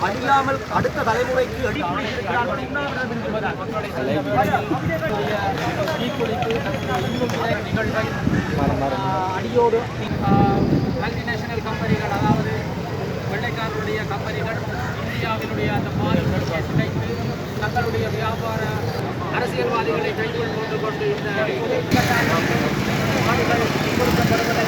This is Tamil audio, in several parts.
அறியாமல் அடுத்த தலைமுறைக்கு அடிப்படைக்கிறார்கள் இன்னும் அடியோடு மல்டிநேஷனல் கம்பெனிகள் அதாவது வெள்ளைக்காரருடைய கம்பெனிகள் இந்தியாவினுடைய அந்த மாநிலத்தை சிதைத்து தங்களுடைய வியாபார அரசியல்வாதிகளை கைக்குள் கொண்டு கொண்டு இந்த கொடுக்கப்படுவதை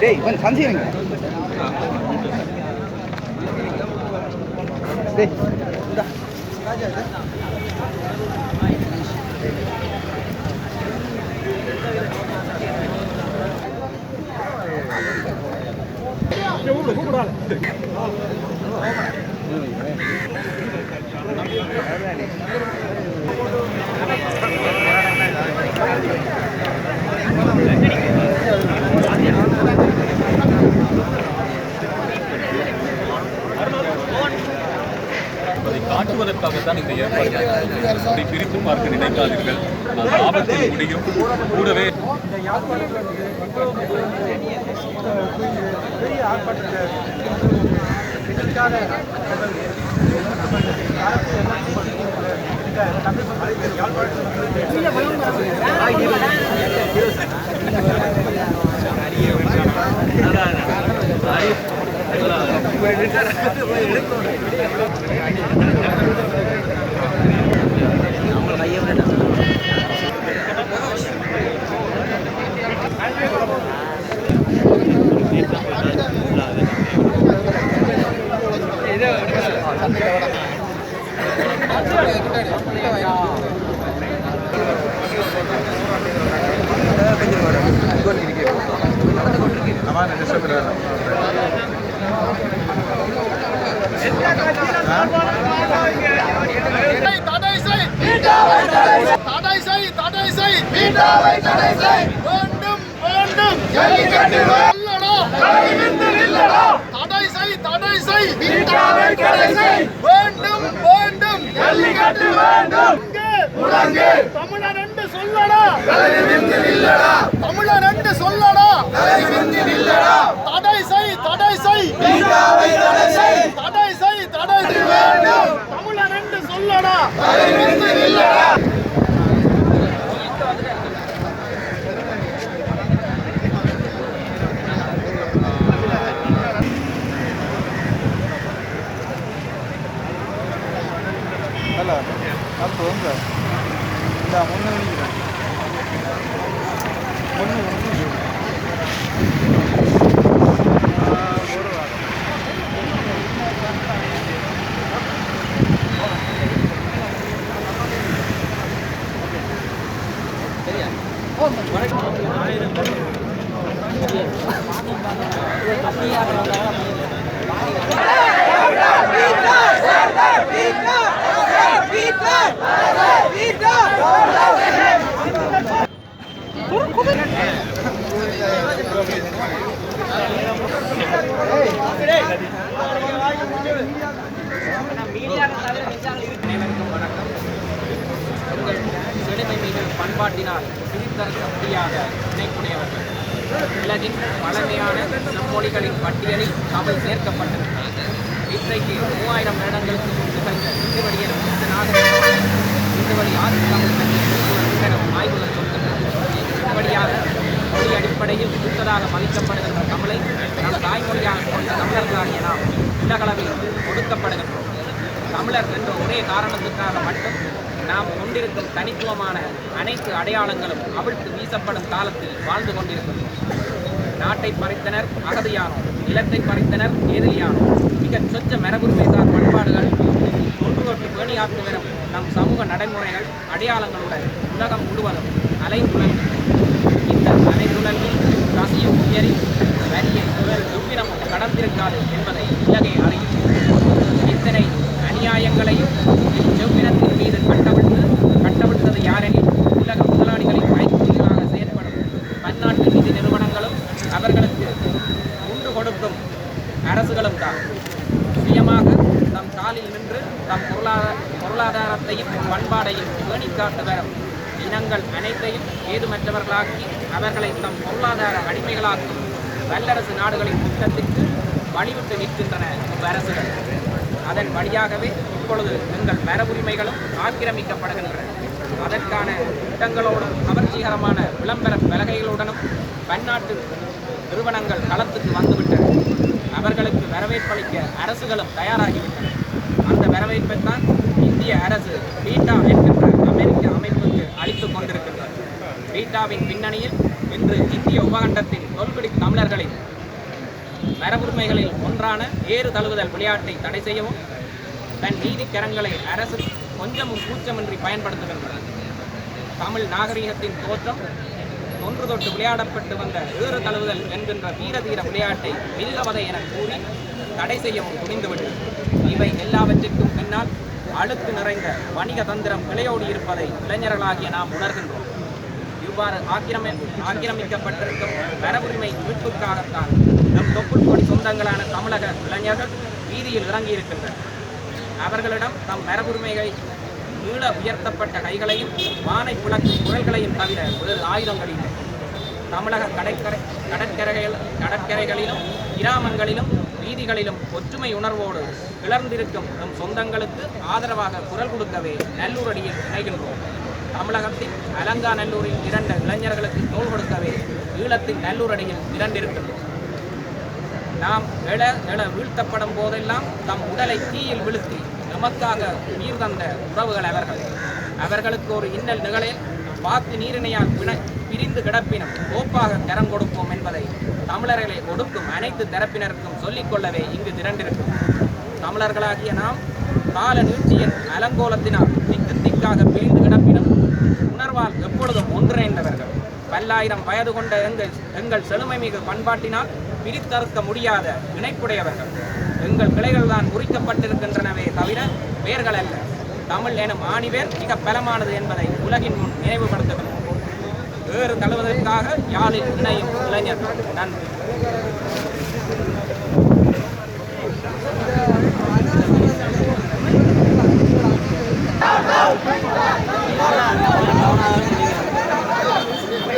டேய் கொஞ்சம் சந்திங்க டேய் இந்தா ராஜா இது. பயப்படாதீர்கள் அந்த அது ஆபத்தில் முடியும். கூடவே அரிய தடை செய் தடை செய் தடை செய் மீட்டாவை தடை செய் வேண்டும். வேண்டும். ஜல்லிக்கட்டு இல்லடா இல்லடா தடை செய் தடை செய் மீட்டாவை தடை செய் வேண்டும் வேண்டும் ஜல்லிக்கட்டு வேண்டும் முழங்கு தமிழர் என்று சொல்லடா இல்லடா தமிழர் என்று சொல்லடா இல்லடா தடை செய் தடை செய் மீட்டாவை தடை செய் தடை செய். தடை வேண்டும். தமிழர் என்று சொல்லடா. எங்கள் செழுமை மிகு பண்பாட்டினால் பிரித்தறுக்க முடியாத இணைப்புடையவர்கள். உலகின் பழமையான செம்மொழிகளின் பட்டியலில் தமிழ் சேர்க்கப்பட்டிருக்கிறது. இன்றைக்கு மூவாயிரம் வருடங்களுக்கு முன்பு நிகழ்ந்த இந்துவழியின் இந்த நாகரிகமான இந்துவழி ஆதி தமிழ் பற்றிய ஆய்வுகள் சொல்கின்றன. இப்படியாக மொழி அடிப்படையில் புத்ததாக மதிக்கப்படுகின்ற தமிழை நம் தாய்மொழியாக கொண்ட தமிழர்களாகிய நாம் உலகளவில் ஒடுக்கப்படுகின்றோம். தமிழர் என்ற ஒரே காரணத்துக்காக மட்டும் நாம் கொண்டிருக்கும் தனித்துவமான அனைத்து அடையாளங்களும் அவிழ்த்து வீசப்படும் காலத்தில் வாழ்ந்து கொண்டிருக்கிறோம் நாட்டை பறித்தனர் அகதியானோம் நிலத்தை பறித்தனர் எதிரியானோம் மிகச் சொச்ச மரபுரிமைசார் பண்பாடுகள் தொன்று தொட்டு பேணியாற்று வரும் நம் சமூக நடைமுறைகள் அடையாளங்களுடன் உலகம் முழுவதும் அலைந்துழல் இந்த அலைந்துழலில் கசியும் உயரி வரியை துப்பினமும் கடந்திருக்காது என்பதை இலகை அறியும். இத்தனை அநியாயங்களையும் இச்செவ்வினத்தில் இதன் கட்டவிழ்ந்து கட்டவிழ்ந்தது யாரெனில் உலக முதலாளிகளின் கைக்கூலிகளாக செயற்படும் பன்னாட்டு நிதி நிறுவனங்களும் அவர்களுக்கு உண்டு கொடுக்கும் அரசுகளும் தான். சுயமாக தம் காலில் நின்று தம் பொருளாதார பொருளாதாரத்தையும் பண்பாடையும் பேணிக்காட்டு வரும் இனங்கள் அனைத்தையும் ஏதுமற்றவர்களாக்கி அவர்களை தம் பொருளாதார அடிமைகளாக்கும் வல்லரசு நாடுகளின் திட்டத்திற்கு வழிவிட்டு நிற்கின்றன அரசுகள் அதன் வழியாகவே இப்பொழுது எங்கள் மரபுரிமைகளும் ஆக்கிரமிக்கப்படுகின்றன. அதற்கான திட்டங்களோடும் கவர்ச்சிகரமான விளம்பர பலகைகளுடனும் பன்னாட்டு நிறுவனங்கள் களத்துக்கு வந்துவிட்டன. அவர்களுக்கு வரவேற்பளிக்க அரசுகளும் தயாராகிவிட்டன. அந்த வரவேற்பைத்தான் இந்திய அரசு பீட்டா என்கின்ற அமெரிக்க அமைப்புக்கு அளித்துக் கொண்டிருக்கின்றது. பீட்டாவின் பின்னணியில் இன்று இந்திய உபகண்டத்தின் தொல்குடி தமிழர்களின் மரபுரிமைகளில் ஒன்றான ஏறு தழுவுதல் விளையாட்டை தடை செய்யவும் தன் நீதிக்கரங்களை அரசு கொஞ்சமும் கூச்சமின்றி பயன்படுத்துகின்றன தமிழ் நாகரிகத்தின் தோற்றம் தொன்று தொட்டு விளையாடப்பட்டு வந்த ஏறு தழுவுதல் என்கின்ற வீரதீர விளையாட்டை மில்லவதை என கூறி தடை செய்யவும் துணிந்துவிடும் இவை எல்லாவற்றிற்கும் பின்னால் அழுக்கு நிறைந்த வணிக தந்திரம் விளையோடி இருப்பதை இளைஞர்களாகிய நாம் உணர்கின்றோம். இவ்வாறு ஆக்கிரமி ஆக்கிரமிக்கப்பட்டிருக்கும் வரவுரிமை மீட்புக்காகத்தான் நம் தொப்புள்கொடி சொந்தங்களான தமிழக இளைஞர்கள் வீதியில் இறங்கியிருக்கின்றனர். அவர்களிடம் தம் மரபுரிமைகளை மீள உயர்த்தப்பட்ட கைகளையும் வானை புழக்கும் குரல்களையும் தவிர வேறு ஆயுதங்கள் இல்லை. தமிழக கடற்கரை கடற்கரைகள் கடற்கரைகளிலும் கிராமங்களிலும் வீதிகளிலும் ஒற்றுமை உணர்வோடு கிளர்ந்திருக்கும் நம் சொந்தங்களுக்கு ஆதரவாக குரல் கொடுக்கவே நல்லூரடியில் இணைகின்றோம் தமிழகத்தின் அலங்காநல்லூரில் இரண்ட இளைஞர்களுக்கு நூல் கொடுக்கவே ஈழத்தின் நல்லூரடியில் இரண்டிருக்கின்றோம் நாம் எழ எழ வீழ்த்தப்படும் போதெல்லாம் தம் உடலை தீயில் விழுத்தி நமக்காக உயிர் தந்த உறவுகள் அவர்கள். அவர்களுக்கு ஒரு இன்னல் நிகழில் பாத்து நீரிணையால் பிண பிரிந்து கிடப்பினும் கோப்பாக கரம் கொடுப்போம் என்பதை தமிழர்களை ஒடுக்கும் அனைத்து தரப்பினருக்கும் சொல்லிக்கொள்ளவே இங்கு திரண்டிருக்கும் தமிழர்களாகிய நாம் கால நீட்சியின் அலங்கோலத்தினால் திக்கு திக்காக பிரிந்து உணர்வால் எப்பொழுதும் ஒன்றிணைந்தவர்கள். பல்லாயிரம் வயது கொண்ட எங்கள் எங்கள் செழுமை மிகு பண்பாட்டினால் பிரித்தறுக்க முடியாத இணைப்புடையவர்கள் எங்கள் கிளைகள் தான் முறிக்கப்பட்டிருக்கின்றனவே தவிர வேர்கள் அல்ல தமிழ் எனும் ஆணிவேர் மிக பலமானது என்பதை உலகின் முன் நினைவுபடுத்துகிறோம். வேறு தழுவதற்காக யாழில் இணையும் இளைஞர் நன்றி. Tata Uh,